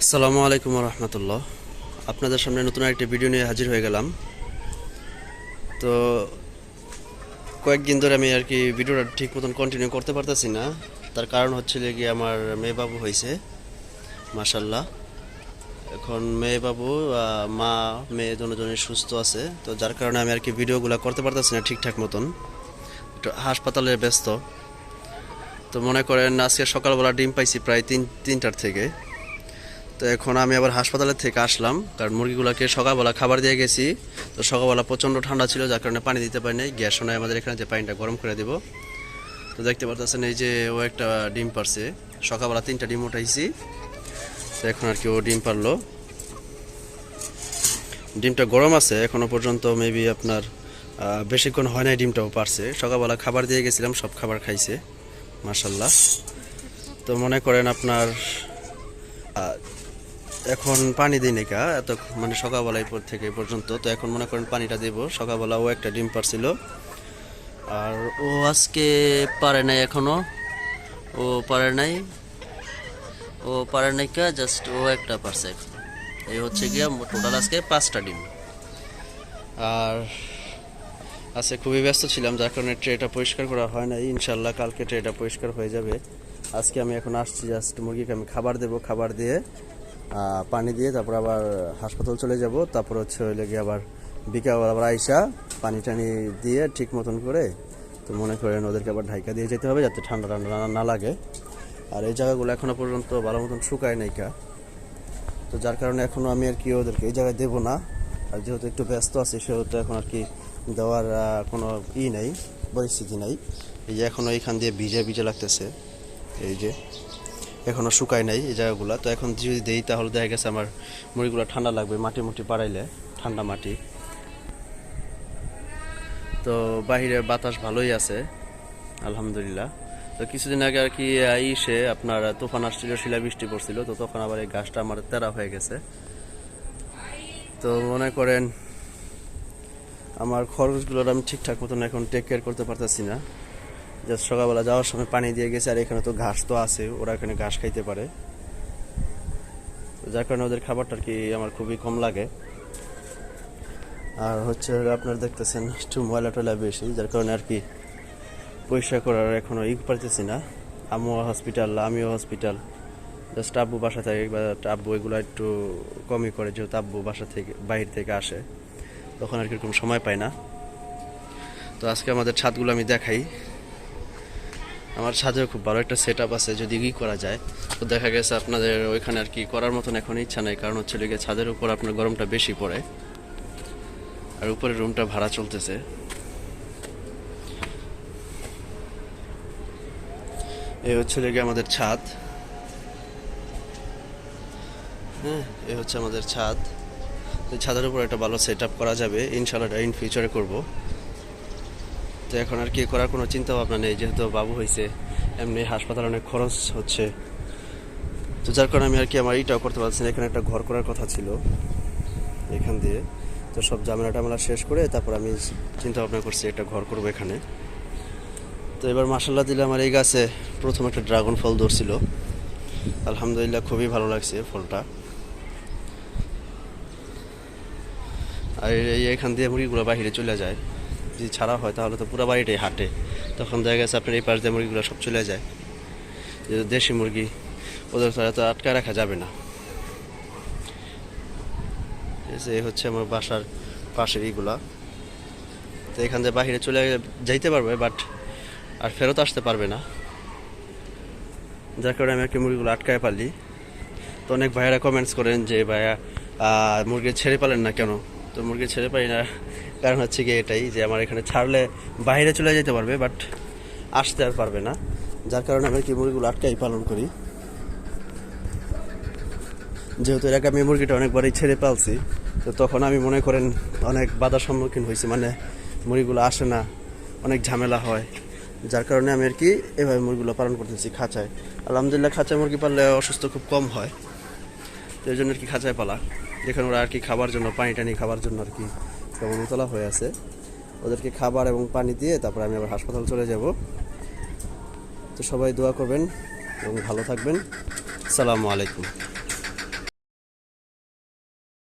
আসসালামু আলাইকুম রহমতুল্লাহ আপনাদের সামনে নতুন একটি ভিডিও নিয়ে হাজির হয়ে গেলাম। তো কয়েকদিন ধরে আমি আর কি ভিডিওটা ঠিক মতন কন্টিনিউ করতে পারতেছি না। তার কারণ হচ্ছে কি আমার মেয়ে বাবু হয়েছে। মাসাল্লাহ এখন মেয়ে বাবু মা, মেয়ে দুজনে সুস্থ আছে। তো যার কারণে আমি আর কি ভিডিওগুলো করতে পারতেছি না ঠিকঠাক মতন। একটু হাসপাতালে ব্যস্ত। তো মনে করেন আজকে সকালবেলা ডিম পাইছি প্রায় তিন, তিনটার থেকে। তো এখন আমি আবার হাসপাতালের থেকে আসলাম, কারণ মুরগিগুলোকে সকালবেলা খাবার দিয়ে গেছি। তো সকালবেলা প্রচণ্ড ঠান্ডা ছিল, যার কারণে পানি দিতে পারি নাই গ্যাস নয় আমাদের এখানে যে পানিটা গরম করে দিব। তো দেখতে পারতেছেন এই যে ও একটা ডিম পারছে। সকালবেলা তিনটা ডিম উঠাইছি। তো এখন আর কি ও ডিম পারল। ডিমটা গরম আছে এখনও পর্যন্ত মেবি আপনার বেশিক্ষণ হয় নাই ডিমটাও পারছে। সকালবেলা খাবার দিয়ে গেছিলাম, সব খাবার খাইছে মাসাল্লাহ তো মনে করেন আপনার এখন পানি দিই নাকি এত মানে সকালবেলায় পর থেকে পর্যন্ত। তো এখন মনে করেন পানিটা দেবো। সকালবেলা ও একটা ডিম পারছিল। আর ও আজকে পারে নাই এখনও। ও পারে নাই। ও পারে নাই কা জাস্ট ও একটা পারছে এই হচ্ছে গিয়া টোটাল আজকে পাঁচটা ডিম। আর আজকে খুবই ব্যস্ত ছিলাম, যার কারণে ট্রেটা পরিষ্কার করা হয় নাই। ইনশাল্লাহ কালকে ট্রেটা পরিষ্কার হয়ে যাবে। আজকে আমি এখন আসছি জাস্ট মুরগিকে আমি খাবার দেবো, খাবার দিয়ে। পানি দিয়ে তারপর আবার হাসপাতাল চলে যাব। তারপর হচ্ছে ওই লেগে আবার বিকাল আবার আইসা পানি টানি দিয়ে ঠিক মতন করে তো মনে করেন ওদেরকে আবার ঢাইকা দিয়ে যেতে হবে যাতে ঠান্ডা ঠান্ডা না- না লাগে। আর এই জায়গাগুলো এখনও পর্যন্ত ভালো মতন শুকায় নাইকা তো যার কারণে এখনও আমি আর কি ওদেরকে এই জায়গায় দেবো না। আর যেহেতু একটু ব্যস্ত আছি, সেহেতু এখন আর কি দেওয়ার কোনো ই নেই, পরিস্থিতি নাই। এই যে এখনও এইখান দিয়ে ভিজে ভিজে লাগতেছে। এই যে এখনও শুকায় নাই এই জায়গাগুলো। তো এখন যদি দেই, তাহলে দেখা গেছে আমার মুড়িগুলো ঠান্ডা লাগবে, মাটি মুটি পাড়াইলে ঠান্ডা মাটি। তো বাহিরে বাতাস ভালোই আছে, আলহামদুলিল্লাহ। তো কিছুদিন আগে আর কি ইসে আপনার তুফান আসছিল, শিলাবৃষ্টি পড়ছিল, তো তখন আবার এই গাছটা আমার তেরা হয়ে গেছে। তো মনে করেন, আমার খরচগুলোর আমি ঠিকঠাক মতন এখন টেক কেয়ার করতে পারতেছি না। জাস্ট সকালবেলা যাওয়ার সময় পানি দিয়ে গেছে, আর এখানে তো ঘাস তো আছে, ওরা এখানে ঘাস খাইতে পারে। যার কারণে ওদের খাবারটা আর কি আমার খুবই কম লাগে। আর হচ্ছে আপনার দেখতেছেন, একটু ময়লা টয়লা বেশি, যার কারণে আর কি পরিষ্কার করার এখনও ই পারতেছি না। আমিও হসপিটাল আমিও হসপিটাল জাস্ট আব্বু বাসা থেকে বা আব্বু এগুলো একটু কমই করে, যেহেতু আব্বু বাসা থেকে, বাইরে থেকে আসে। তখন আর কি এরকম সময় পায় না। তো আজকে আমাদের ছাদগুলো আমি দেখাই। আমার ছাদেও খুব ভালো একটা সেট আছে, যদি কি করা যায়। তো দেখা গেছে আপনাদের ওইখানে আর কি করার মতন এখন ইচ্ছা নেই, কারণ হচ্ছে লিগে ছাদের উপর আপনার গরমটা বেশি পড়ে। আর উপরে রুমটা ভাড়া চলতেছে। এই হচ্ছে লেগে আমাদের ছাদ। হ্যাঁ এই হচ্ছে আমাদের ছাদ। ছাদের উপর একটা ভালো সেট করা যাবে। ইনশাল্লাহ ইন ফিউচারে করব। তো এখন আর কি করার কোনো চিন্তা ভাবনা নেই, যেহেতু বাবু হয়েছে, এমনি হাসপাতালে অনেক খরচ হচ্ছে। তো যার কারণে আমি আর কি আমার এইটাও করতে পারছি না, এখানে একটা ঘর করার কথা ছিল এখান দিয়ে। তো সব ঝামেলা টামেলা শেষ করে তারপর আমি চিন্তা ভাবনা করছি একটা ঘর করব এখানে। তো এবার মাসাল্লাহ দিলে আমার এই গাছে প্রথম একটা ড্রাগন ফল ধরছিল। আলহামদুলিল্লাহ খুবই ভালো লাগছে ফলটা। আর এখান দিয়ে মুরগিগুলো বাইরে চলে যায়। যদি ছাড়া হয় তাহলে তো পুরো বাড়িটাই হাঁটে। তখন দেখা গেছে আপনার এই পাশ দিয়ে মুরগিগুলো সব চলে যায়। যেহেতু দেশি মুরগি, ওদের তো এত আটকায় রাখা যাবে না। এই হচ্ছে আমার বাসার পাশের এইগুলা। তো এখান দিয়ে বাহিরে চলে যাইতে পারবে, বাট আর ফেরত আসতে পারবে না। যার কারণে আমি আর মুরগিগুলো আটকায় পারলি তো অনেক ভাইয়েরা কমেন্টস করেন যে, ভাইয়া মুরগি ছেড়ে পালেন না কেন? তো মুরগি ছেড়ে পাই না। কারণ হচ্ছে কি এটাই যে আমার এখানে ছাড়লে বাইরে চলে যেতে পারবে বাট আসতে আর পারবে না। যার কারণে আমি কি মুরগিগুলো আটকাই পালন করি। যেহেতু এর আগে আমি মুরগিটা অনেকবারই ছেড়ে পালছি, তো তখন আমি মনে করেন অনেক বাধার সম্মুখীন হয়েছি মানে মুরগিগুলো আসে না, অনেক ঝামেলা হয়। যার কারণে আমি আর কি এভাবে মুরগিগুলো পালন করতেছি খাঁচায়। আলহামদুলিল্লাহ, খাঁচায় মুরগি পাললে অসুস্থ খুব কম হয়। তো এই জন্য আর কি খাঁচায় পালা? যেখানে ওরা আর কি খাবার জন্য পানি টানি খাবার জন্য আর কি কেমন উতলা হয়ে আছে। ওদেরকে খাবার এবং পানি দিয়ে তারপরে আমি আবার হাসপাতাল চলে যাব। তো সবাই দোয়া করবেন এবং ভালো থাকবেন। সালামু আলাইকুম।